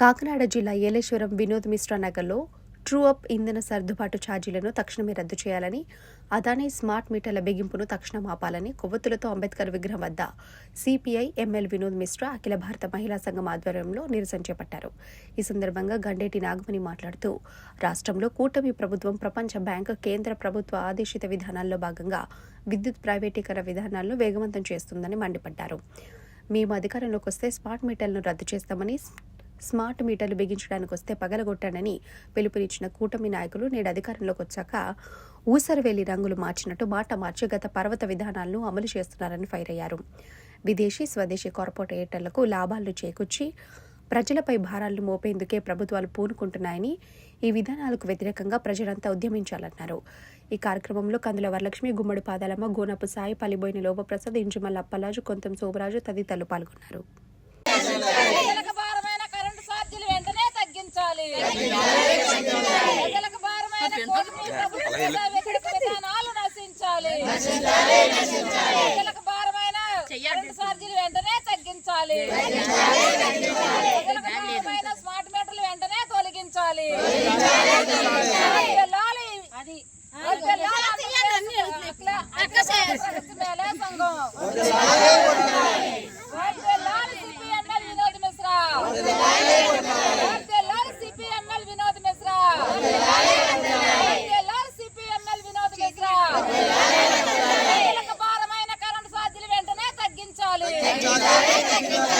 కాకినాడ జిల్లా ఏలేశ్వరం వినోద్ మిశ్రా నగర్లో true up ఇంధన సర్దుబాటు ఛార్జీలను తక్షణమే రద్దు చేయాలని అదానీ స్మార్ట్ మీటర్ల బిగింపును తక్షణం ఆపాలని కొవ్వొత్తులతో అంబేద్కర్ విగ్రహం వద్ద సిపిఐ ఎంఎల్ వినోద్ మిశ్రా అఖిల భారత మహిళా సంఘం ఆధ్వర్యంలో నిరసన చేపట్టారు. ఈ సందర్భంగా గండేటి నాగమణి మాట్లాడుతూ రాష్ట్రంలో కూటమి ప్రభుత్వం ప్రపంచ బ్యాంక్ కేంద్ర ప్రభుత్వ ఆదేశిత విధానాల్లో భాగంగా విద్యుత్ ప్రైవేటీకరణ విధానాలను వేగవంతం చేస్తుందని మండిపడ్డారు. మేము అధికారంలోకి వస్తే స్మార్ట్ మీటర్లను రద్దు చేస్తామని స్మార్ట్ మీటర్లు బిగించడానికి వస్తే పగలగొట్టానని పిలుపునిచ్చిన కూటమి నాయకులు నేడు అధికారంలోకి వచ్చాక ఊసరవేలి రంగులు మార్చినట్టు మాట మార్చి గత పర్వత విధానాలను అమలు చేస్తున్నారని ఫైర్ అయ్యారు విదేశీ స్వదేశీ కార్పొరేటర్లకు లాభాలను చేకూర్చి ప్రజలపై భారాలను మోపేందుకే ప్రభుత్వాలు పూనుకుంటున్నాయని ఈ విధానాలకు వ్యతిరేకంగా ప్రజలంతా ఉద్యమించాలన్నారు. ఈ కార్యక్రమంలో కందుల వరలక్ష్మి గుమ్మడి పాదాలమ్మ గోనపు సాయి పలిబోయిన లోపప్రసాద్ ఇంజుమల్ల అప్పలాజు కొంతం శోభరాజు తదితరులు పాల్గొన్నారు ప్రజలకు భారమైన కరెంటు ఛార్జీలు వెంటనే తగ్గించాలి ప్రజలకు భారమైన కూటమి ప్రభుత్వ వ్యతిరేక విధానాలు నశించాలి ప్రజలకు భారమైన కరెంటు ఛార్జీలు వెంటనే తగ్గించాలి. ప్రజలకు భారమైన స్మార్ట్ మీటర్లు వెంటనే తొలగించాలి. వెళ్ళాలి అది. వెళ్ళాలి. సంఘం. Thank you.